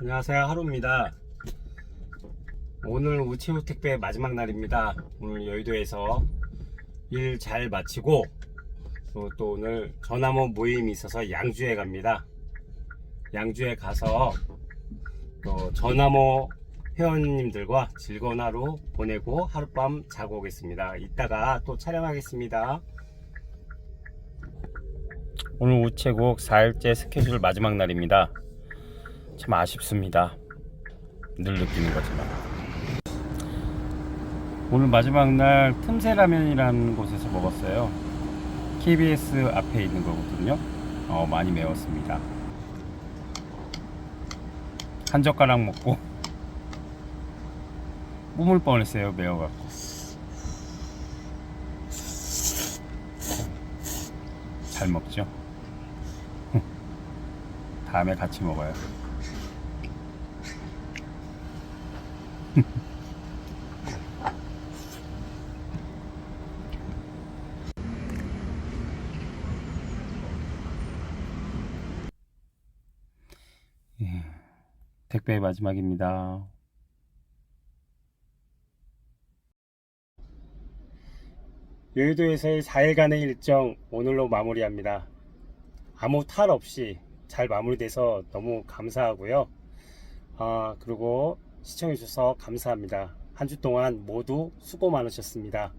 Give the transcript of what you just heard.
안녕하세요. 하루입니다. 오늘 우체국 택배 마지막 날입니다. 오늘 여의도에서 일 잘 마치고 또, 또 오늘 전화모 모임이 있어서 양주에 갑니다. 양주에 가서 또 전화모 회원님들과 즐거운 하루 보내고 하룻밤 자고 오겠습니다. 이따가 또 촬영하겠습니다. 오늘 우체국 4일째 스케줄 마지막 날입니다 참 아쉽습니다. 늘 느끼는 거지만. 오늘 마지막 날 틈새 라면이라는 곳에서 먹었어요. KBS 앞에 있는 거거든요. 어, 많이 매웠습니다. 한 젓가락 먹고 뿜을 뻔했어요. 매워갖고. 잘 먹죠? 다음에 같이 먹어요. 택배의 마지막입니다. 여의도에서의 4일간의 일정 오늘로 마무리합니다. 아무 탈 없이 잘 마무리돼서 너무 감사하고요. 아, 그리고 시청해주셔서 감사합니다. 한 주 동안 모두 수고 많으셨습니다.